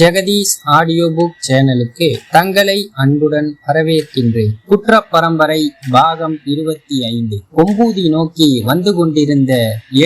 Jagadish audio book சேனலுக்கு தங்களை அன்புடன் வரவேற்கின்றேன். குற்ற பரம்பரை பாகம் இருபத்தி ஐந்து. கொம்பூதி நோக்கி வந்து கொண்டிருந்த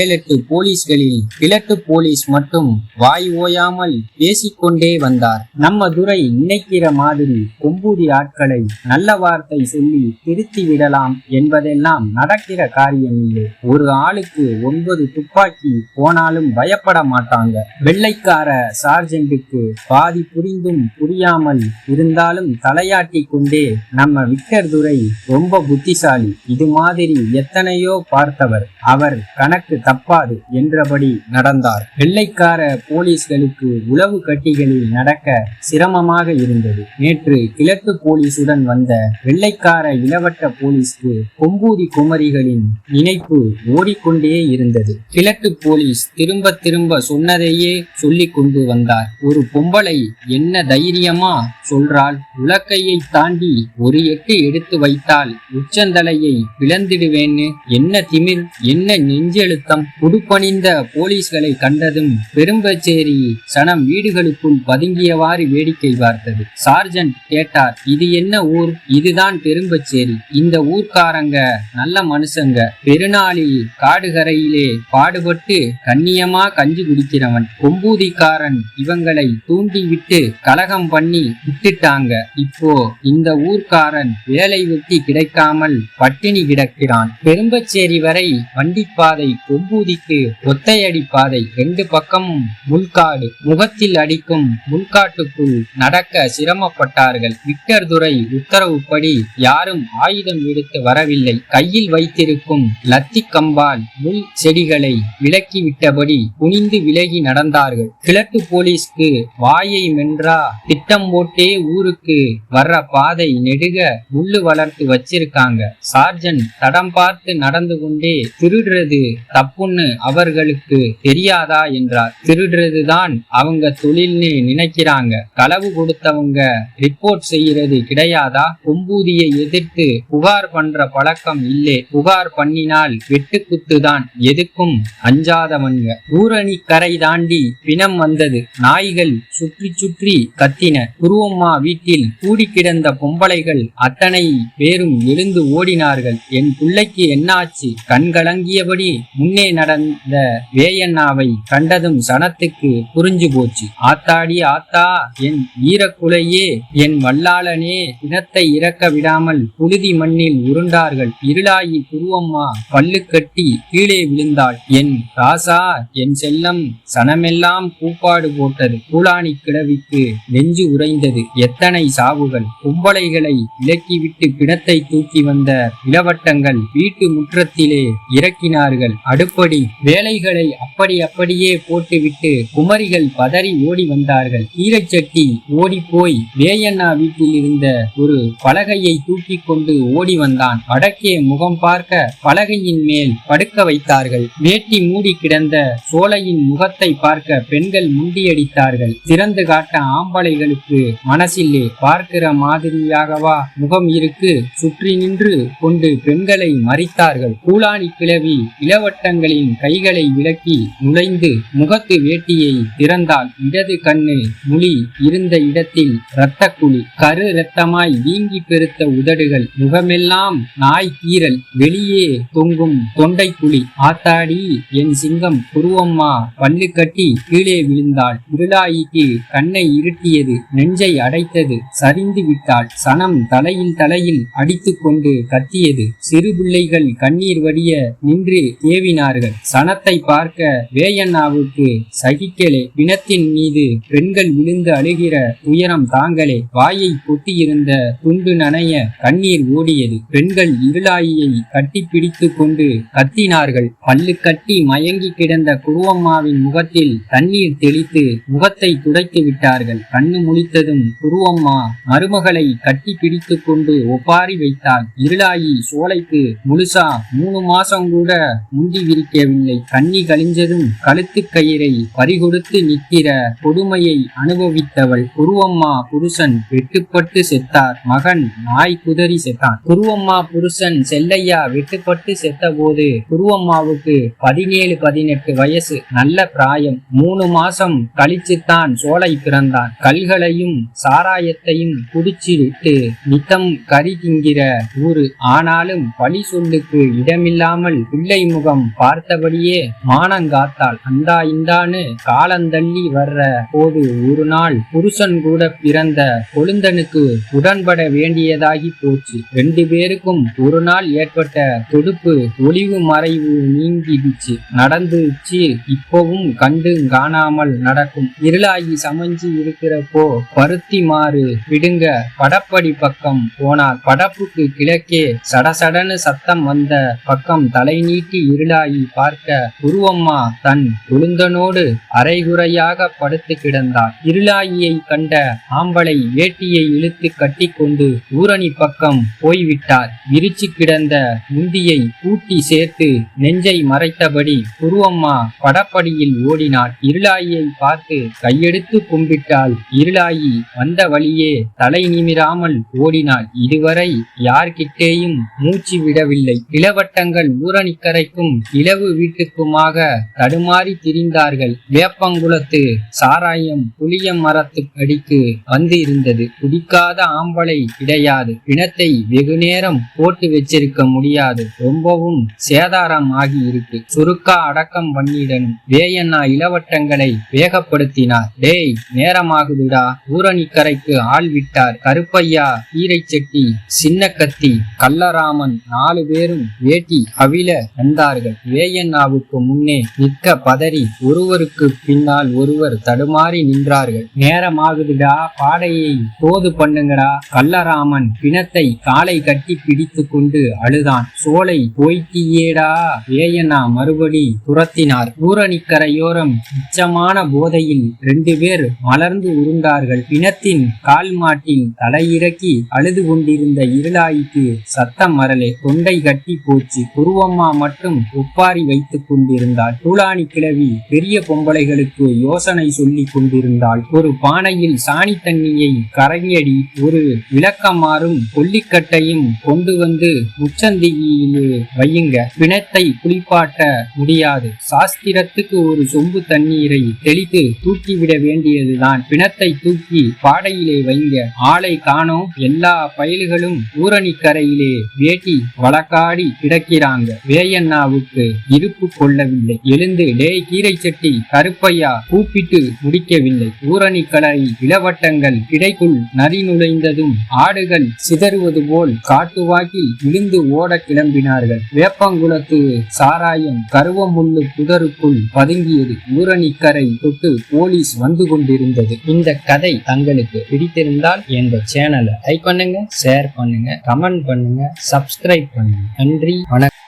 ஏழெட்டு போலீஸ்களில் கிழட்டு போலீஸ் மட்டும் வாய் ஓயாமல் பேசிக்கொண்டே வந்தார். நம்ம துரை நினைக்கிற மாதிரி கொம்பூதி ஆட்களை நல்ல வார்த்தை சொல்லி திருத்தி விடலாம் என்பதெல்லாம் நடக்கிற காரியம் இல்லை. ஒரு ஆளுக்கு ஒன்பது துப்பாக்கி போனாலும் பயப்பட மாட்டாங்க. வெள்ளைக்கார சார்ஜென்ட்டுக்கு பாதி புரிந்தும் புரியாமல் இருந்தாலும் தலையாட்டி கொண்டே நம்ம விக்டர் துரை ரொம்ப புத்திசாலி. இது மாதிரி எத்தனையோ பார்த்தவர். அவர் கணக்கு தப்பாது என்றபடி நடந்தார். வெள்ளைக்கார போலீஸ்களுக்கு உளவு கட்டிகளில் நடக்க சிரமமாக இருந்தது. நேற்று கிழக்கு போலீசுடன் வந்த வெள்ளைக்கார இளவட்ட போலீஸ்க்கு கொம்பூதி குமரிகளின் இணைப்பு ஓடிக்கொண்டே இருந்தது. கிழக்கு போலீஸ் திரும்ப திரும்ப சொன்னதையே சொல்லிக் கொண்டு வந்தார். ஒரு கும்பலை என்ன தைரியமா சொல்றாள்? உலக்கையை தாண்டி ஒரு எட்டு எடுத்து வைத்தால் உச்சந்தலையை பிளந்திடுவேன்னு என்ன திமிர் என்ன நெஞ்செழுத்தம்? புதுப்பணிந்த போலீஸ்களை கண்டதும் பெரும்பச்சேரி சனம் வீடுகளுக்குள் பதுங்கியவாறு வேடிக்கை பார்த்தது. சார்ஜென்ட் கேட்டார் இது என்ன ஊர்? இதுதான் பெரும்பச்சேரி. இந்த ஊர்க்காரங்க நல்ல மனுஷங்க. பெருநாளி காடுகரையிலே பாடுபட்டு கண்ணியமா கஞ்சி குடிக்கிறவன். கொம்பூதிக்காரன் இவங்களை தூ விட்டு கலகம் பண்ணி விட்டுட்டாங்க. இப்போ இந்த ஊர்க்காரன் வேலை வெட்டி கிடைக்காமல் பட்டினி கிடக்கிறான். பெரும்பச்சேரி வரை வண்டிப்பாதை கொம்பூதிக்கு ஒத்தையடி பாதை. ரெண்டு பக்கமும் முள்காடு. முகத்தில் அடிக்கும் முள்காட்டுக்குள் நடக்க சிரமப்பட்டார்கள். விக்டர் துரை உத்தரவுப்படி யாரும் ஆயுதம் எடுத்து வரவில்லை. கையில் வைத்திருக்கும் லத்தி கம்பால் முள் செடிகளை விலக்கிவிட்டபடி குனிந்து விலகி நடந்தார்கள். கிழக்கு போலீஸ்க்கு வாயை மென்றா திட்டம் போட்டே ஊருக்கு வர்ற பாதை நெடுக முள்ளு வளர்த்து வச்சிருக்காங்க. சார்ஜன் தடம் பார்த்து நடந்து கொண்டே திருடுறது தப்புன்னு அவர்களுக்கு தெரியாதா என்றார். திருடுறது தான் அவங்க தொழில்னு நினைக்கிறாங்க. களவு கொடுத்தவங்க ரிப்போர்ட் செய்யறது கிடையாதா? கொம்பூதியை எதிர்த்து புகார் பண்ற பழக்கம் இல்லே. புகார் பண்ணினால் வெட்டுக்குத்து தான் எதுக்கும் அஞ்சாதவன்க ஊரணி கரை தாண்டி பிணம் வந்தது. நாய்கள் சுற்றி சுற்றி கத்தின குருவம்மா வீட்டில் கூடி கிடந்த பொம்பளைகள் அத்தனை பேரும் எழுந்து ஓடினார்கள். என் பிள்ளைக்கு என்னாச்சு? கண்கலங்கியபடி முன்னே நடந்த வேயண்ணாவை கண்டதும் சனத்துக்கு புரிஞ்சு போச்சு. ஆத்தாடி ஆத்தா என் ஈரக்குலையே என் வல்லாளனே இனத்தை இறக்க விடாமல் புழுதி மண்ணில் உருண்டார்கள். இருளாயி குருவம்மா பல்லு கட்டி கீழே விழுந்தாள். என் ராசா என் செல்லம் சனமெல்லாம் கூப்பாடு போட்டது. கூலாணி கிழவிக்கு நெஞ்சு உறைந்தது. எத்தனை சாவுகள். கும்பலைகளை இலக்கிவிட்டு பிணத்தை தூக்கி வந்த இளவட்டங்கள் வீட்டு முற்றத்திலே இறக்கினார்கள். அடுப்படி வேலைகளை அப்படி அப்படியே போட்டுவிட்டு குமரிகள் பதறி ஓடி வந்தார்கள். ஈரச்சட்டி ஓடி போய் வேயண்ணா வீட்டில் இருந்த ஒரு பலகையை தூக்கி கொண்டு ஓடி வந்தான். வடக்கே முகம் பார்க்க பலகையின் மேல் படுக்க வைத்தார்கள். வேட்டி மூடி கிடந்த சோலையின் முகத்தை பார்க்க பெண்கள் முண்டியடித்தார்கள். திறந்து காட்ட ஆம்பளைகளுக்கு மனசில்லே பார்க்கிற மாதிரியாகவா முகம் இருக்கு? சுற்றி நின்று கொண்டு பெண்களை மறித்தார்கள். கூலாணி கிளவி இளவட்டங்களின் கைகளை விலக்கி நுழைந்து முகத்து வேட்டியை திறந்தால் இடது கண்ணு முழி இருந்த இடத்தில் இரத்த குழி. கரு இரத்தமாய் வீங்கி பெருத்த உதடுகள். முகமெல்லாம் நாய் கீரல் வெளியே தொங்கும் தொண்டை குழி. ஆத்தாடி என் சிங்கம் குருவம்மா பல்லு கட்டி கீழே விழுந்தாள். இருளாயிக்கு கண்ணை இருட்டியது நெஞ்சை அடைத்தது சரிந்து விட்டாள். சனம் தலையில் தலையில் அடித்துக் கொண்டு கத்தியது. சிறு பிள்ளைகள் கண்ணீர் வடிய நின்று ஏவினார்கள் சனத்தை பார்க்க வேயண்ணாவுக்கு சகிக்கலே. பிணத்தின் மீது பெண்கள் விழுந்து அழுகிற துயரம் தாங்களே வாயை கொட்டியிருந்த துண்டு நனைய கண்ணீர் ஓடியது. பெண்கள் இருளாயியை கட்டி பிடித்து கொண்டு கத்தினார்கள். பல்லு கட்டி மயங்கி கிடந்த குருவம்மாவின் முகத்தில் தண்ணீர் தெளித்து முகத்தை துடைத்து விட்டார்கள் கண்ணு முழித்ததும் குருவம்மா மருமகளை கட்டி பிடித்து கொண்டு ஒப்பாரி வைத்தாள். இருளாயி சோலைக்கு முழுசா மூணு மாசம் கூட முந்தி விரிக்கவில்லை. கண்ணி கழிஞ்சதும் கழுத்து கயிறை பறிகொடுத்து நிற்கிற கொடுமையை அனுபவித்தவள் குருவம்மா புருஷன் வெட்டுப்பட்டு செத்தார். மகன் நாய் குதறி செத்தான். குருவம்மா புருஷன் செல்லையா வெட்டுப்பட்டு செத்த போது குருவம்மாவுக்கு பதினேழு பதினெட்டு வயசு. நல்ல பிராயம். மூணு மாசம் கழிச்சுத்தான் சோலை பிறந்தான். கல்களையும் சாராயத்தையும் குடிச்சிட்டு நித்தம் கறி திங்கிற ஊரு. ஆனாலும் பழி சொல்லுக்கு இடமில்லாமல் பிள்ளை முகம் பார்த்தபடியே மானங்காத்தாள் அந்தா இந்தான்னு காலந்தள்ளி வர்ற போது ஒரு நாள் புருஷன் கூட பிறந்த கொழுந்தனுக்கு உடன்பட வேண்டியதாகி போச்சு. ரெண்டு பேருக்கும் ஒரு நாள் ஏற்பட்ட தொடுப்பு ஒளிவு மறைவு நீங்கிடுச்சு. நடந்துச்சு இப்பவும் கண்டு காணாமல் நடக்கும். இருளாகி சமஞ்சி இருக்கிறப்போ பருத்தி மாறு விடுங்க. படப்படி பக்கம் போனார் படப்புக்கு கிழக்கே சடசடனு சத்தம் வந்த பக்கம் தலை நீட்டி இருளாயி பார்க்க உருவம்மா தன் உளுந்தனோடு அரைகுறையாக படுத்து கிடந்தார். இருளாயியை கண்ட ஆம்பளை வேட்டியை இழுத்து கட்டிக்கொண்டு ஊரணி பக்கம் போய்விட்டார். விரிச்சு கிடந்த முந்தியை கூட்டி சேர்த்து நெஞ்சை மறைத்தபடி உருவம்மா படப்படியில் ஓடினாள் இருளாயியை பார்த்து கையெடு எடுத்து கும்பிட்டாள். இருளாயி வந்த வழியே தலை நிமிராமல் ஓடினாள். இதுவரை யார்கிட்டேயும் மூச்சு விடவில்லை. இளவட்டங்கள் ஊரணிக்கரைக்கும் இளவு வீட்டுக்குமாக தடுமாறி திரிந்தார்கள். வேப்பங்குளத்து சாராயம் புளிய மரத்து அடிக்கு வந்து இருந்தது குடிக்காத ஆம்பளை கிடையாது. பிணத்தை வெகு நேரம் போட்டு வச்சிருக்க முடியாது. ரொம்பவும் சேதாரம் ஆகி இருக்கு. சுருக்கா அடக்கம் பண்ணிடணும். வேயண்ணா இளவட்டங்களை வேகப்படுத்தினார். டேய் நேரமாகுதுடா. ஊரணிக்கரைக்கு ஆள் விட்டார். கருப்பையா ஈரை செட்டி சின்ன கத்தி கல்லராமன் நாலு பேரும் வேட்டி அவில வந்தார்கள். வேயண்ணாவுக்கு முன்னே நிற்க பதறி ஒருவருக்கு பின்னால் ஒருவர் தடுமாறி நின்றார்கள். நேரமாகுதுடா பாடையை தோது பண்ணுங்கடா. கள்ளராமன் பிணத்தை காலை கட்டி பிடித்து கொண்டு அழுதான். சோலை போய்த்தியேடா வேயண்ணா மறுபடி துரத்தினார். ஊரணிக்கரையோரம் உச்சமான போதையில் ரெண்டு பேர் மலர்ந்து உருண்டார்கள். பிணத்தின் கால் மாட்டில் தலையிறக்கி அழுது கொண்டிருந்த இருளாய்க்கு சத்தம் வரலே தொண்டை கட்டி போச்சு. குருவம்மா மட்டும் ஒப்பாரி வைத்துக் கொண்டிருந்தாள். தூளானி கிழவி பெரிய பொம்பளைகளுக்கு யோசனை சொல்லி கொண்டிருந்தாள். ஒரு பானையில் சாணி தண்ணியை கரையடி ஒரு விளக்கமாறும் கொல்லிக்கட்டையும் கொண்டு வந்து முச்சந்தியிலே வையுங்க. பிணத்தை குளிப்பாட்ட முடியாது. சாஸ்திரத்துக்கு ஒரு சொம்பு தண்ணீரை தெளித்து தூக்கிவிட வேண்டியதுதான். பிணத்தை தூக்கி பாடையிலே வைங்க. ஆளை காணோம். எல்லா பயல்களும் ஊரணிக்கரையிலே வேட்டி வழக்காடி கிடக்கிறாங்க. வேயண்ணாவுக்கு இருப்பு கொள்ளவில்லை. எழுந்து டே கீரை செட்டி கருப்பையா கூப்பிட்டு முடிக்கவில்லை. ஊரணிக்கரை இளவட்டங்கள் கிடைக்குள் நரி நுழைந்ததும் ஆடுகள் சிதறுவது போல் காட்டுவாக்கில் விழுந்து ஓட கிளம்பினார்கள். வேப்பங்குளத்து சாராயம் கருவமுள்ளு புதருக்குள் பதுங்கியது. ஊரணிக்கரை தொட்டு போலீஸ் வந்து கொண்டிருந்தது. இந்த கதை தங்களுக்கு பிடித்திருந்தால் எங்க சேனலை லைக் பண்ணுங்க ஷேர் பண்ணுங்க கமெண்ட் பண்ணுங்க சப்ஸ்கிரைப் பண்ணுங்க. நன்றி வணக்கம்.